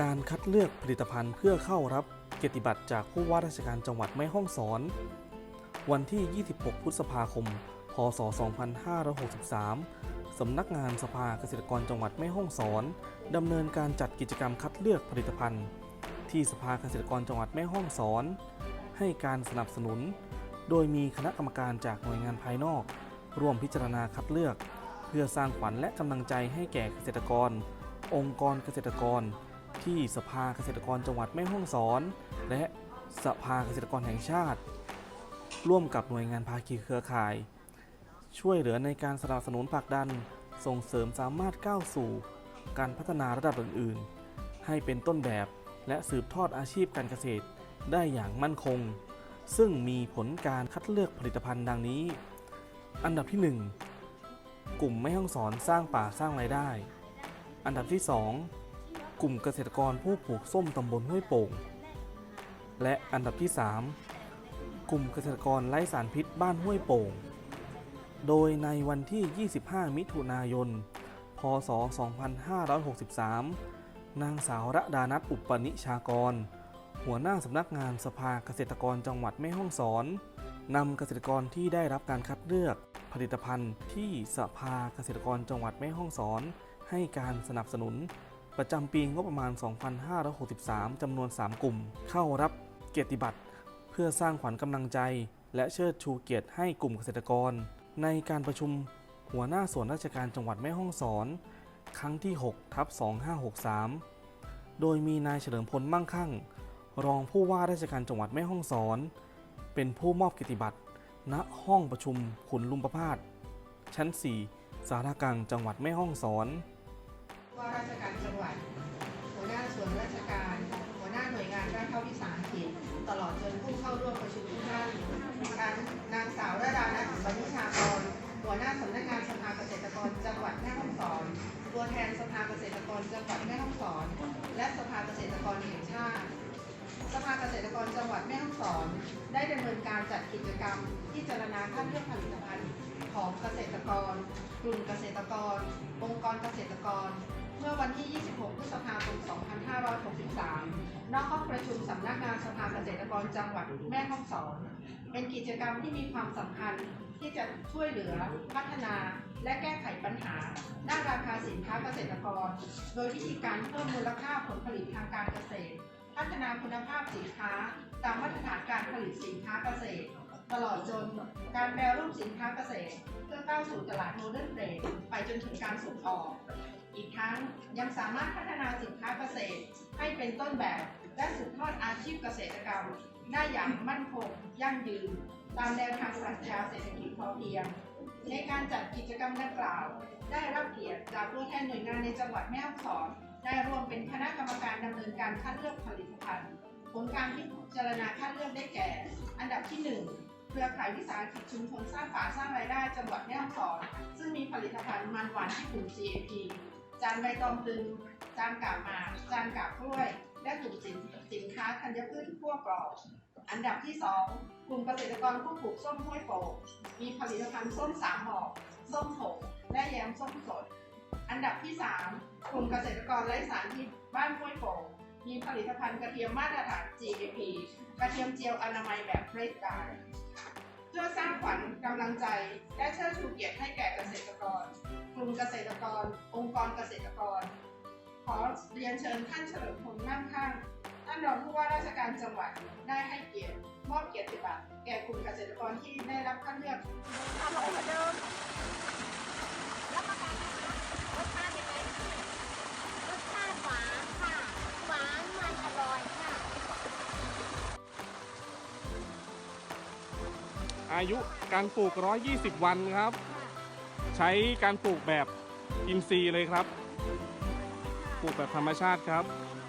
การคัดเลือกผลิตภัณฑ์เพื่อเข้ารับเกียรติบัตรจากผู้ว่าราชการจังหวัดแม่ฮ่องสอน วันที่ 26 พฤษภาคม พศ 2563 สำนักงานสภาเกษตรกรจังหวัดแม่ฮ่องสอนดำเนินการจัดกิจกรรมคัดเลือกผลิตภัณฑ์ ที่สภาเกษตรกรจังหวัดแม่ฮ่องสอน ให้การสนับสนุน โดยมีคณะกรรมการจากหน่วยงานภายนอก ร่วมพิจารณาคัดเลือก เพื่อสร้างขวัญและกำลังใจให้แก่เกษตรกร องค์กรเกษตรกร ที่สภาเกษตรกรจังหวัดแม่ฮ่องสอน และสภาเกษตรกรแห่งชาติ ร่วมกับหน่วยงานภาคีเครือข่าย ช่วยเหลือในการสนับสนุนผลักดันส่งเสริมสามารถก้าวสู่ การพัฒนาระดับอื่นๆ ให้เป็นต้นแบบและสืบทอดอาชีพการเกษตรได้อย่างมั่นคง ซึ่งมีผลการคัดเลือกผลิตภัณฑ์ดังนี้ อันดับที่ 1 กลุ่มแม่ห้องสอนสร้างป่าสร้างรายได้ อันดับที่ 2 กลุ่มเกษตรกรผู้ปลูกส้มตำบลห้วยโป่ง และอันดับที่ 3 กลุ่มเกษตรกรไร้สารพิษบ้านห้วยโป่ง โดยในวันที่ 25 มิถุนายน พศ 2563 นางสาวระดานัทอุปนิชากร หัวหน้าสำนักงานสภาเกษตรกรจังหวัดแม่ฮ่องสอนนำเกษตรกรที่ได้รับการคัดเลือกผลิตภัณฑ์ที่สภาเกษตรกรจังหวัดแม่ฮ่องสอน ให้การสนับสนุน ประจำปีงบประมาณ 2563 จำนวน 3 กลุ่ม เข้ารับเกียรติบัตร เพื่อสร้างขวัญกำลังใจ และเชิดชูเกียรติให้กลุ่มเกษตรกร ในการประชุมหัวหน้าส่วนราชการจังหวัดแม่ฮ่องสอน ครั้งที่ 6 ทับ 2563 โดยมีนายเฉลิมพลมั่งคั่ง รองผู้ว่าราชการจังหวัดแม่ฮ่องสอน เป็นผู้มอบเกียรติบัตร ณ ห้องประชุมขุนลุมประพาสชั้น 4 สารกลางจังหวัดแม่ฮ่องสอน ว่าราชการจังหวัด หัวหน้าส่วนราชการ หัวหน้าหน่วยงานด้านเข้าวิสาหกิจตลอดจนผู้เข้าร่วมประชุมทุกท่านการนางสาวระดานัทบณิชากรหัวหน้าสำนักงานสภาเกษตรกรจังหวัดแม่ฮ่องสอน ตัวแทนสภาเกษตรกรจังหวัดแม่ฮ่องสอน และสภาเกษตรกรแห่งชาติ สภาเกษตรกรจังหวัดแม่ฮ่องสอน ได้ดำเนินการจัดกิจกรรมที่จารณาคัดเลือกผลิตภัณฑ์ของเกษตรกร กลุ่มเกษตรกร องค์กรเกษตรกร เมื่อวันที่ 26 พฤษภาคม 2563 นอกห้องประชุมสำนักงานสภาเกษตรกรจังหวัดแม่ฮ่องสอน เป็นกิจกรรมที่มีความสำคัญที่จะช่วยเหลือพัฒนาและแก้ไขปัญหา ด้านราคาสินค้าเกษตรกร โดยวิธีการเพิ่มมูลค่าผลผลิตทางการเกษตร พัฒนาคุณภาพสินค้า ตามมาตรฐานการผลิตสินค้าเกษตร ตลอดจนการแปรรูปสินค้าเกษตร เพื่อก้าวสู่ตลาดโมเดิร์นเทรดไปจนถึงการส่งออก อีกทั้งยังสามารถพัฒนาสินค้าเกษตร ให้เป็นต้นแบบและสืบทอดอาชีพเกษตรกรรม ได้อย่างมั่นคงยั่งยืน ตามแนวทางปรัชญาเศรษฐกิจพอเพียง ในการจัดกิจกรรมดังกล่าว ได้รับเกียรติจากตัวแทนหน่วยงานในจังหวัดแม่ฮ่องสอน ได้ร่วมเป็นคณะกรรมการดำเนินการคัดเลือกผลิตภัณฑ์ผลการพิจารณาคัดเลือกได้แก่ อันดับที่ 1เครือข่ายวิสาหกิจชุมชนสร้างป่าสร้างรายได้จังหวัดแม่ฮ่องสอน ซึ่งมีผลิตภัณฑ์มันหวานที่กลุ่ม GAP จานใบตองตึงจานกาบหมากจานกาบกล้วย และกลุ่มสินสินค้าธัญพืชคั่วกรอบ อันดับที่ 2 กลุ่มเกษตรกรผู้ปลูกส้มห้วยโป่งมีผลิตภัณฑ์ส้มสามหอกส้มผงและแยมส้มสด อันดับที่ 3 กลุ่มเกษตรกรไร้สารพิษบ้านห้วยโป่งมีผลิตภัณฑ์กระเทียมมาตรฐาน GAP กระเทียมเจียวอนามัยแบบเฟรชการเพื่อสร้างขวัญกำลังใจ และเชิดชูเกียรติให้แก่เกษตรกร กลุ่มเกษตรกร องค์กรเกษตรกร ขอเรียนเชิญท่านเฉลิมพลนั่งข้างท่านรองผู้ว่าราชการจังหวัดได้ให้เกียรติมอบเกียรติบัตรแก่กลุ่มเกษตรกรที่ได้รับคัดเลือก อายุการปลูก 120 วันครับ ใช้การปลูกแบบอินทรีย์เลยครับ ปลูกแบบธรรมชาติครับอ